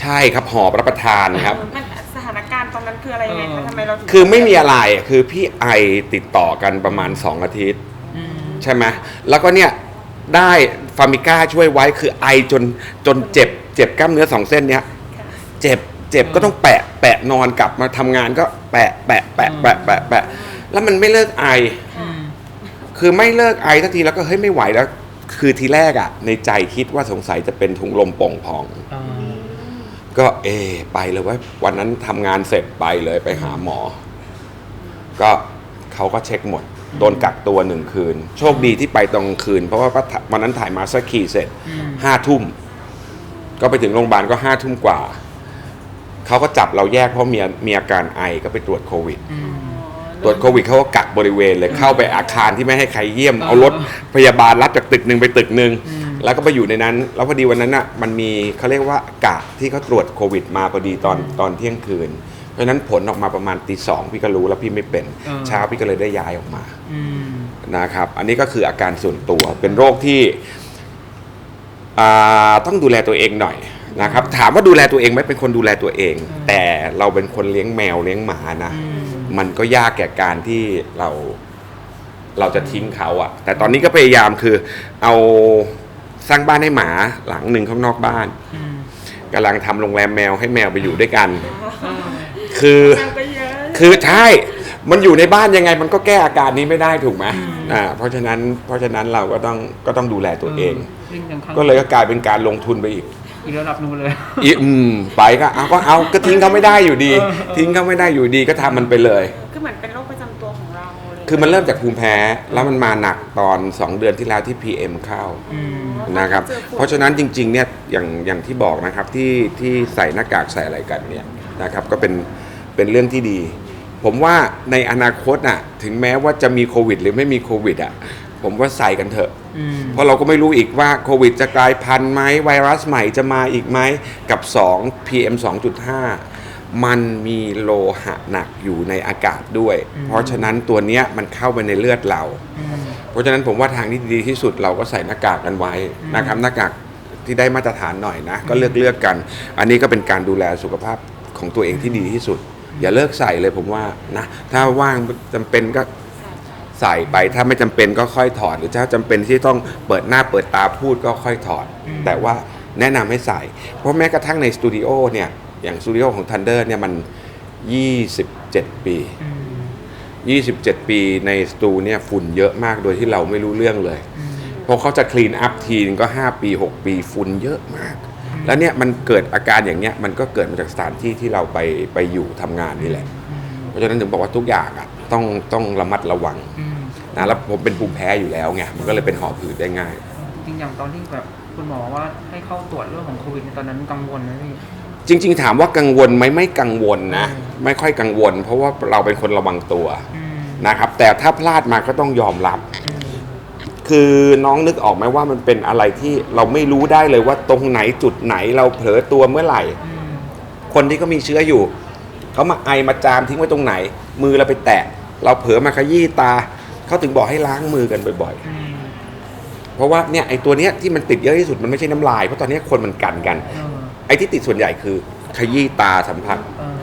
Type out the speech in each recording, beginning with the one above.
ใช่ครับหอบรับประทานครับ มันสถานการณ์ตอนนั้นคืออะไรยังไงคะทำไมเราถึงคือไม่มีอะไรคือพี่ไอติดต่อกันประมาณ 2 อาทิตย์ อืมใช่ไหมแล้วก็เนี่ยได้ฟาร์มิก้าช่วยไว้คือไอจนจนเจ็บเจ็บกล้ามเนื้อสองเส้นเนี้ย เจ็บเจ็บก็ต้องแปะ แปะนอนกลับมาทำงานก็แปะแปะแปะแปะแปะแปะแล้วมันไม่เลิกไอ อืมคือไม่เลิกไอสักทีแล้วก็เฮ้ยไม่ไหวแล้ว คือทีแรกอะในใจคิดว่าสงสัยจะเป็นถุงลมโป่งพอง อ่า ก็เออไปเลยเว่าวันนั้นทำงานเสร็จไปเลยไปหาหมอ ก็เขาก็เช็คหมด โดนกักตัวหนึ่งคืน โชคดีที่ไปตรงกลางคืน เพราะว่าวันนั้นถ่ายมาสกีเสร็จอืมห้าทุ่ม ก็ไปถึงโรงพยาบาลก็ห้าทุ่มกว่า เขาก็จับเราแยกเพราะมีมีอาการไอก็ไปตรวจโควิดอืมตรวจโควิดเขาก็กักบริเวณเลยเข้าไปอาคารที่ไม่ให้ใครเยี่ยม เออเอารถพยาบาลรับจากตึกหนึ่งไปตึกหนึ่งอืม แล้วก็ไปอยู่ในนั้น แล้วพอดีวันนั้นอะมันมีเขาเรียกว่ากะที่เขาตรวจโควิด มาพอดีตอนตอนเที่ยงคืน เพราะฉะนั้นผลออกมาประมาณตีสองพี่ก็รู้แล้วพี่ไม่เป็นเช้าพี่ก็เลยได้ย้ายออกมา อืม นะครับอันนี้ก็คืออาการส่วนตัวเป็นโรคที่อ่าต้องดูแลตัวเองหน่อยนะครับ ถามว่าดูแลตัวเองไหมเป็นคนดูแลตัวเองแต่เราเป็นคนเลี้ยงแมวเลี้ยงหมานะ อืม มันก็ยากแก่การที่เราเราจะทิ้งเขาอะแต่ตอนนี้ก็พยายามคือเอา สร้างบ้านให้หมาหลังหนึ่งข้างนอกบ้านอืมกำลังทำโรงแรมแมวให้แมวไปอยู่ด้วยกันอ่าคือแมวก็เยอะคือใช่มันอยู่ในบ้านยังไงมันก็แก้อาการนี้ไม่ได้ถูกไหมอ่าเพราะฉะนั้นเพราะฉะนั้นเราก็ต้องก็ต้องดูแลตัวเองยิ่งอย่างครั้งก็เลยก็กลายเป็นการลงทุนไปอีกอีกระดับหนึงเลยอีอืมไปก็เอาก็เอาก็ทิ้งเขาไม่ได้อยู่ดีเออเออทิ้งเขาไม่ได้อยู่ดีก็ทำมันไปเลยคือเหมือนเป็น คือมันเริ่มจากภูมิแพ้แล้วมันมาหนักตอน 2 เดือนที่แล้วที่ PM เข้าอืม นะครับจอฝุ่นเพราะฉะนั้นจริงๆเนี่ยอย่างอย่างที่บอกนะครับที่ที่ใส่หน้ากากใส่อะไรกันเนี่ยนะครับก็เป็นเป็นเรื่องที่ดี ผมว่าในอนาคตน่ะถึงแม้ว่าจะมีโควิด หรือไม่มีโควิดอะผมว่าใส่กันเถอะ อืม เพราะเราก็ไม่รู้อีกว่าโควิดจะกลายพันธุ์ไหมไวรัสใหม่จะมาอีกไหมกับ 2 PM 2.5 มันมีโลหะหนักอยู่ในอากาศด้วย เพราะฉะนั้นตัวเนี้ยมันเข้าไปในเลือดเราอืมเพราะฉะนั้นผมว่าทางที่ดีที่สุดเราก็ใส่หน้ากากกันไว้นะครับหน้ากากที่ได้มาตรฐานหน่อยนะ ก็เลือกเลือกกัน อันนี้ก็เป็นการดูแลสุขภาพของตัวเองที่ดีที่สุด อย่าเลิกใส่เลยผมว่านะถ้าว่างจำเป็นก็ใส่ไปถ้าไม่จำเป็นก็ค่อยถอด หรือถ้าจำเป็นที่ต้องเปิดหน้าเปิดตาพูดก็ค่อยถอด แต่ว่าแนะนำให้ใส่ เพราะแม้กระทั่งในสตูดิโอเนี่ย อย่างสตูดิโอของ Thunder เนี่ยมัน 27 ปีอืม27 ปีในสตูเนี่ยฝุ่นเยอะมากโดยที่เราไม่รู้เรื่องเลยอืมพอเขาจะคลีนอัพทีนึงก็ 5 ปี 6 ปีฝุ่นเยอะมาก แล้วเนี่ยมันเกิดอาการอย่างเนี้ยมันก็เกิดมาจากสถานที่ที่เราไปไปอยู่ทำงานนี่แหละ เพราะฉะนั้นถึงบอกว่าทุกอย่างอะต้องต้องระมัดระวังอืมนะแล้วผมเป็นภูมิแพ้อยู่แล้วไงมันก็เลยเป็นหอบหืดได้ง่าย จริงๆอย่างตอนที่แบบคุณหมอว่าให้เข้าตรวจเรื่องของโควิดในตอนนั้นกังวลไหมพี่ จริง ๆ ถามว่ากังวลไหมไม่กังวลนะ ไม่ค่อยกังวล เพราะว่าเราเป็นคนระวังตัวอืมนะครับ แต่ถ้าพลาดมาก็ต้องยอมรับอืมคือน้องนึกออกไหมว่ามันเป็นอะไรที่เราไม่รู้ได้เลยว่าตรงไหนจุดไหนเราเผลอตัวเมื่อไหร่อืมคนที่เขามีเชื้ออยู่เขามาไอมาจามทิ้งไว้ตรงไหน มือเราไปแตะ เราเผลอมาขยี้ตาเขาถึงบอกให้ล้างมือกันบ่อยอืมๆเพราะว่าเนี่ยไอตัวเนี้ยที่มันติดเยอะที่สุดมันไม่ใช่น้ำลายเพราะตอนเนี้ยคนมันกันกันเออ ไอที่ติดส่วนใหญ่คือขยี้ตาสัมผัสเออ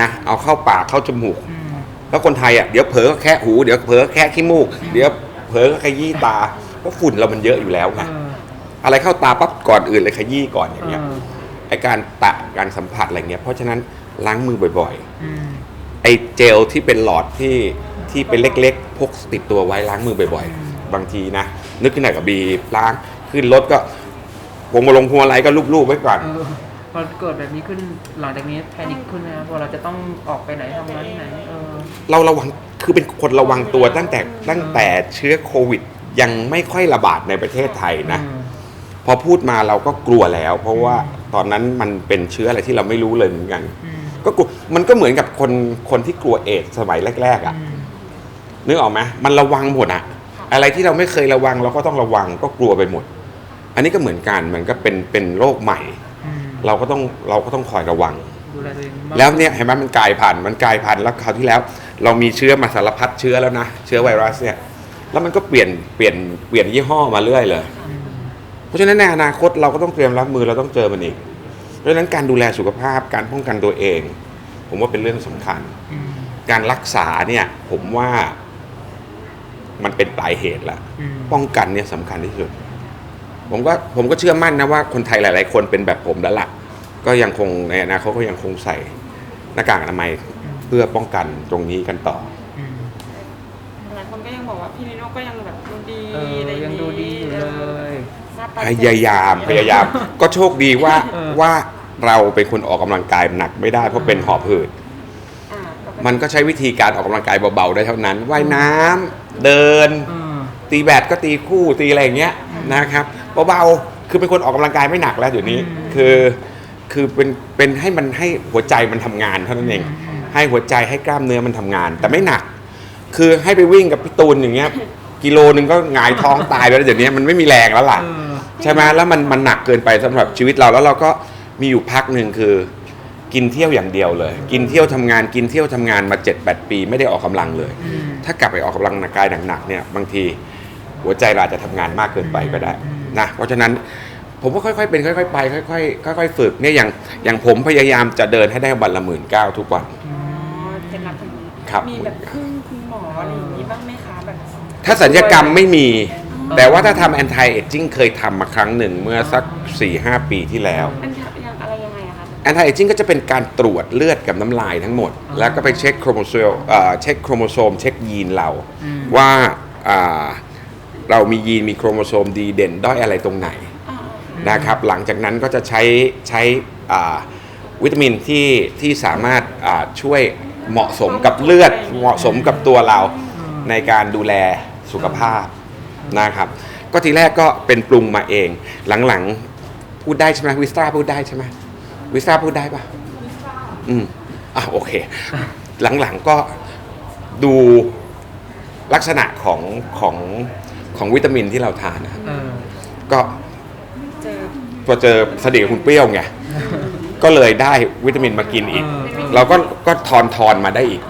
นะเอาเข้าปากเข้าจมูก อืม แล้วคนไทยอะเดี๋ยวเผลอก็แค่หูเดี๋ยวเผลอก็แค่ขี้มูก เดี๋ยวเผลอก็ขยี้ตาเพราะฝุ่นเรามันเยอะอยู่แล้วไงเอออะไรเข้าตาปั๊บก่อนอื่นเลยขยี้ก่อนอย่างเงี้ยเออไอการแตะการสัมผัสอะไรเงี้ยเพราะฉะนั้นล้างมือบ่อยอืมๆไอเจลที่เป็นหลอดที่ที่เป็นเล็กๆพกติดตัวไว้ล้างมือบ่อย ๆ บางทีนะนึกขึ้นไหนกับบีบล้างขึ้นรถก็ พวงมาลงพวงมาลัยก็ลูบๆไว้ก่อน เออพอเกิดแบบนี้ขึ้นหลังจากนี้แพนิคขึ้นนะครับพอเราจะต้องออกไปไหนทำงานที่ไหนเออเราระวังคือเป็นคนระวังตัวตั้งแต่ตั้งแต่เชื้อโควิด ยังไม่ค่อยระบาดในประเทศไทยนะ อืมพอพูดมาเราก็กลัวแล้ว เพราะว่าตอนนั้นมันเป็นเชื้ออะไรที่เราไม่รู้เลยเหมือนกัน อืมก็กลัวมันก็เหมือนกับคนคนที่กลัวเอดส์สมัยแรก ๆอะ่ะอืม นึกออกไหมมันระวังหมดอะอะไรที่เราไม่เคยระวังเราก็ต้องระวังก็กลัวไปหมด อันนี้ก็เหมือนกันมันก็เป็นเป็นโรคใหม่อืมเราก็ต้องเราก็ต้องคอยระวัง ดูแลตัวเองมากแล้วเนี่ยเห็นไหมมันกลายพันธุ์มันกลายพันธุ์แล้วคราวที่แล้ว เรามีเชื้อมาสารพัดเชื้อแล้วนะเชื้อไวรัสเนี่ยแล้วมันก็เปลี่ยนเปลี่ยนเปลี่ยนยี่ห้อมาเรื่อยเลย อืมเพราะฉะนั้นในอนาคตเราก็ต้องเตรียมรับมือเราต้องเจอมันอีก เพราะฉะนั้นการดูแลสุขภาพการป้องกันตัวเอง ผมว่าเป็นเรื่องสำคัญ อืมการรักษาเนี่ยผมว่ามันเป็นปลายเหตุละ อืมป้องกันเนี่ยสำคัญที่สุด ผมก็ผมก็เชื่อมั่นนะว่าคนไทยหลาย ๆ คนเป็นแบบผมแล้วล่ะ ก็ยังคงในอนาคตก็ยังคงใส่หน้ากากอนามัยเพื่อป้องกันตรงนี้กันต่ออืมหลายคนก็ยังบอกว่าพี่นิโน่ก็ยังแบบดูดีเอออะไรยังดูดีอยู่เลย หน้ตพยายามพยายาม ก็โชคดีว่าเออ ว่าเราเป็นคนออกกำลังกายหนักไม่ได้เพราะเป็นหอบหืด อ่าก็เป็นมันก็ใช้วิธีการออกกำลังกายเบาๆได้เท่านั้น ว่ายน้ำเดิน อืมตีแบดก็ตีคู่ตีอะไรอย่างเงี้ยนะครับ เบาๆ คือเป็นคนออกกำลังกายไม่หนักแล้วเดี๋ยวนี้อืมคือคือเป็นเป็นให้มันให้หัวใจมันทำงานเท่านั้นเอง ให้หัวใจให้กล้ามเนื้อมันทำงาน แต่ไม่หนัก คือให้ไปวิ่งกับพี่ตูนอย่างเงี้ยกิโลนึงก็หงายท้องตายไปแล้วเดี๋ยวนี้มันไม่มีแรงแล้วล่ะเออใช่ไหมแล้วมันมันหนักเกินไปสำหรับชีวิตเราแล้วเราก็มีอยู่พักหนึ่งคือ กินเที่ยวอย่างเดียวเลย กินเที่ยวทำงานกินเที่ยวทำงานมา7จปีไม่ได้ออกกำลังเลยอืมถ้ากลับไปออกกำลังกายหนักๆเนี่ยบางทีหัวใจเราอาจจะทำงานมากเกินไปก็ได้ นะเพราะฉะนั้นผมก็ค่อยๆเป็นค่อยๆไปค่อยๆค่อยๆฝึกเนี่ยอย่างอย่างผมพยายามจะเดินให้ได้วันละหมื่นเก้าทุกวัน อ๋อเคล็ดลับตรงนี้ครับ มีแบบพึ่งคุณหมออะไรอย่างนี้บ้างไหมคะแบบถ้าสัญญกรรมไม่มี แต่ว่าถ้าทำแอนตี้เอจจิ้งเคยทำมาครั้งหนึ่งเมื่อสัก 4-5 ปีที่แล้วเป็นอย่างอะไรยังไงอะคะแอนตี้เอจจิ้งก็จะเป็นการตรวจเลือดกับน้ำลายทั้งหมด แล้วก็ไปเช็คโครโมโซมเอ่อเช็คโครโมโซม เช็คยีนเราอืมว่าอ่า เรามียีนมีโครโมโซมดีเด่นด้อยอะไรตรงไหนอ่านะครับหลังจากนั้นก็จะใช้ใช้อ่าวิตามินที่ที่สามารถอ่าช่วยเหมาะสมกับเลือดเหมาะสมกับตัวเราในการดูแลสุขภาพนะครับ ก็ทีแรกก็เป็นปรุงมาเอง หลังๆพูดได้ใช่ไหมวิสตราพูดได้ใช่ไหมวิสตราพูดได้ปะอืมอะโอเค หลังๆก็ดูลักษณะของของ ของวิตามินที่เราทานนะครับเออก็เจอพอเจอสนิทกับคุณเปรี้ยวไง ก็เลยได้วิตามินมากินอีกเออเราก็ก็ทอนทอนมาได้อีก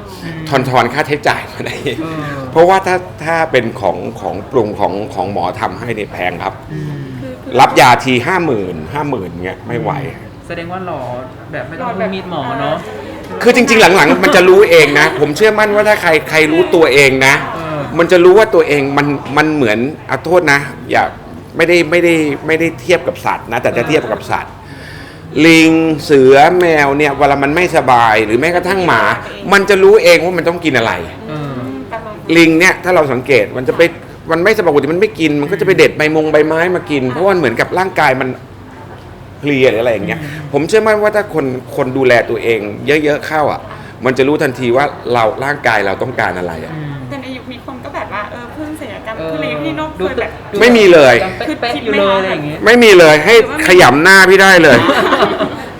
ทอนทอนค่าใช้จ่ายมาได้อีกเออเพราะว่าถ้าถ้าเป็นของของปรุงของของหมอทำให้เนี่ยแพงครับ อืมคือคือรับยาทีห้าหมื่นห้าหมื่นเงี้ยไม่ไหว แสดงว่าหล่อแบบไม่ต้องพึ่งมีดหมอเนาะ คือจริงๆ หลังๆ มันจะรู้เองนะ ผมเชื่อมั่นว่าถ้าใครใครรู้ตัวเองนะ เออ มันจะรู้ว่าตัวเองมันมันเหมือนเอาโทษนะ อย่าไม่ได้ไม่ได้ไม่ได้เทียบกับสัตว์นะ แต่จะเทียบกับสัตว์ ลิงเสือแมวเนี่ยเวลามันไม่สบายหรือแม้กระทั่งหมา มันจะรู้เองว่ามันต้องกินอะไรเออประมาณลิงเนี่ยถ้าเราสังเกตมันจะไปมันไม่สบายปกติมันไม่กิน มันก็จะไปเด็ดใบมงใบไม้มากิน เพราะว่าเหมือนกับร่างกายมันเพลียหรืออะไรอย่างเงี้ยผมเชื่อมั่นว่าถ้าคนคนดูแลตัวเอง เยอะๆเข้าอะ มันจะรู้ทันทีว่าเราร่างกายเราต้องการอะไรอะ อืม ดูยแบบดูไม่มีเลยยังเป๊ะๆอยู่เลยอะไรอย่างเงี้ย ไม่มีเลยให้ขยำหน้าพี่ได้เลย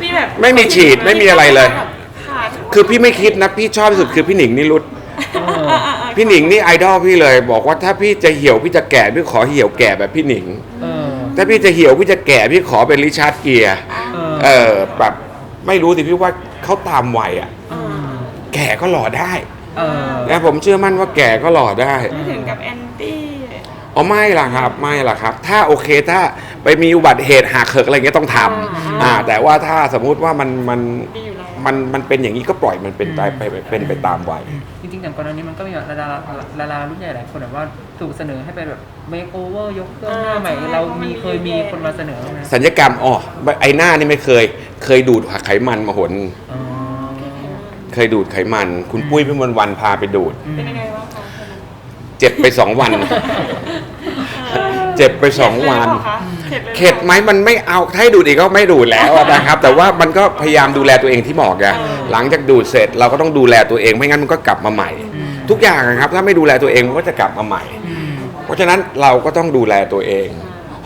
มีแบบไม่มีฉีดไม่มีอะไรเลยค่ะคือพี่ไม่คิดนะพี่ชอบที่สุดคือพี่หนิงนิรุตเออพี่หนิงนี่ไอดอลพี่เลย บอกว่าถ้าพี่จะเหี่ยวพี่จะแก่พี่ขอเหี่ยวแก่แบบพี่หนิง เออถ้าพี่จะเหี่ยวพี่จะแก่พี่ขอเป็นริชาร์ดเกียร์เออเออแบบไม่รู้สิพี่ว่าเขาตามวัยอะอืมแก่ก็หล่อได้เออนะผมเชื่อมั่นว่าแก่ก็หล่อได้ ไม่ถึงกับแอนตี้ อ๋อไม่ล่ะครับไม่ล่ะครับ ถ้าโอเคถ้าไปมีอุบัติเหตุหักเหิกอะไรเงี้ยต้องทำอ่าแต่ว่าถ้าสมมุติว่ามันมันดีอยู่แล้ว มันมันเป็นอย่างนี้ก็ปล่อยมันเป็นไปไปไปเป็นไปตามวัย จริงๆอย่างก่อนหน้านี้มันก็มีแบบดาราดารารุ่นใหญ่หลายคนแบบว่าถูกเสนอให้ไปแบบเมคโอเวอร์ยกเครื่องหน้าใหม่ อ่าใช่เราเพราะมันมีมีเคยมีคนมาเสนอไหมสัญญกรรมอ๋อไอหน้านี่ไม่เคย เคยดูดไขมันมาหน อ๋อเคยดูดไขมัน คุณปุ้ยพี่มนต์วันพาไปดูด เป็นยังไงบ้างคะ เจ็บไปสองวัน เจ็บไปสองวัน เข็ดเลยเข็ดไหมมันไม่เอาถ้าให้ดูดอีกก็ไม่ดูดแล้วอะนะครับ แต่ว่ามันก็พยายามดูแลตัวเองที่บอกไงหลังจากดูดเสร็จเราก็ต้องดูแลตัวเองไม่งั้นมันก็กลับมาใหม่ ทุกอย่างนะครับ ถ้าไม่ดูแลตัวเองมันก็จะกลับมาใหม่อืมเพราะฉะนั้นเราก็ต้องดูแลตัวเอง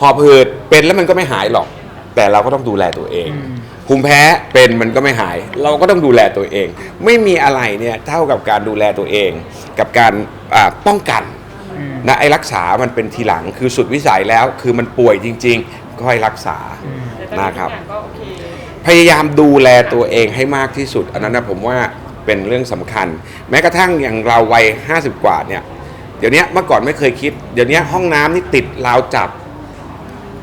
หอบหืดเป็นแล้วมันก็ไม่หายหรอก แต่เราก็ต้องดูแลตัวเองอืม ภูมิแพ้เป็นมันก็ไม่หาย เราก็ต้องดูแลตัวเอง ไม่มีอะไรเนี่ยเท่ากับการดูแลตัวเอง กับการอ่าป้องกันอืมนะไอ้รักษามันเป็นทีหลังคือสุดวิสัยแล้ว คือมันป่วยจริงๆก็ให้รักษาแต่ตอนนี้นะครับทุกอย่างก็โอเคพยายามดูแลตัวเองให้มากที่สุด อันนั้นนะผมว่าเป็นเรื่องสำคัญ แม้กระทั่งอย่างเราวัย 50 กว่าเนี่ย เดี๋ยวนี้เมื่อก่อนไม่เคยคิด เดี๋ยวนี้ห้องน้ำนี่ติดราวจับ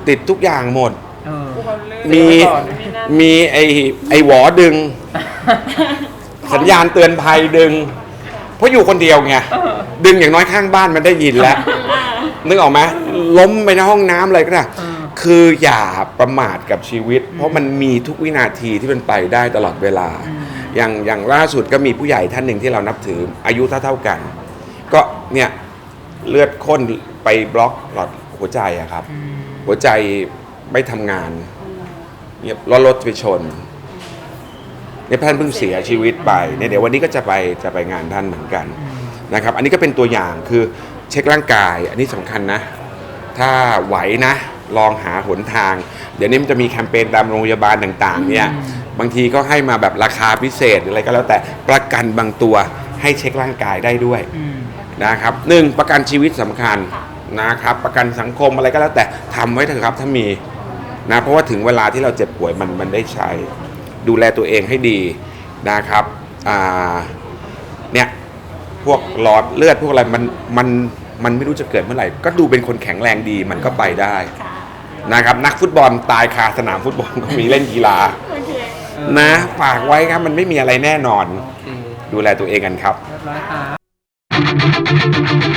ติดทุกอย่างหมด เออกลัวเรื่องมีไม่น่า มีไอ้ไอ้หวอดึง สัญญาณเตือนภัยดึง เพราะอยู่คนเดียวไงดึงอย่างน้อยข้างบ้านมันได้ยินแล้ว นึกออกไหมล้มไปในห้องน้ำอะไรก็ได้เออคืออย่าประมาทกับชีวิต เพราะมันมีทุกวินาทีที่มันไปได้ตลอดเวลา อย่างอย่างล่าสุดก็มีผู้ใหญ่ท่านหนึ่งที่เรานับถือ อายุเท่าๆกัน ก็เนี่ยเลือดข้นไปบล็อกหลอดหัวใจอะครับอืมหัวใจไม่ทำงาน เนี่ยรถรถไปชนเนี่ยท่านเพิ่งเสียชีวิตไปเนี่ยเดี๋ยววันนี้ก็จะไปจะไปงานท่านเหมือนกันอืมนะครับ อันนี้ก็เป็นตัวอย่างคือเช็คร่างกาย อันนี้สำคัญนะ ถ้าไหวนะ ลองหาหนทาง เดี๋ยวนี้มันจะมีแคมเปญตามโรงพยาบาลต่าง ๆ เนี่ยบางทีก็ให้มาแบบราคาพิเศษหรืออะไรก็แล้วแต่ประกันบางตัวให้เช็คร่างกายได้ด้วยอืมนะครับหนึ่งประกันชีวิตสำคัญนะครับ ประกันสังคมอะไรก็แล้วแต่ทำไว้เถอะครับถ้ามี นะเพราะว่าถึงเวลาที่เราเจ็บป่วยมันมันได้ใช้ ดูแลตัวเองให้ดีนะครับอ่าเนี่ยพวกหลอดเลือดพวกอะไรมันมันมันไม่รู้จะเกิดเมื่อไหร่ ก็ดูเป็นคนแข็งแรงดีมันก็ไปได้ค่ะนะครับนักฟุตบอลตายคาสนามฟุตบอลก็มีเล่นกีฬาโอเคเออนะฝากไว้ครับมันไม่มีอะไรแน่นอนโอเคดูแลตัวเองกันครับเรียบร้อยครับ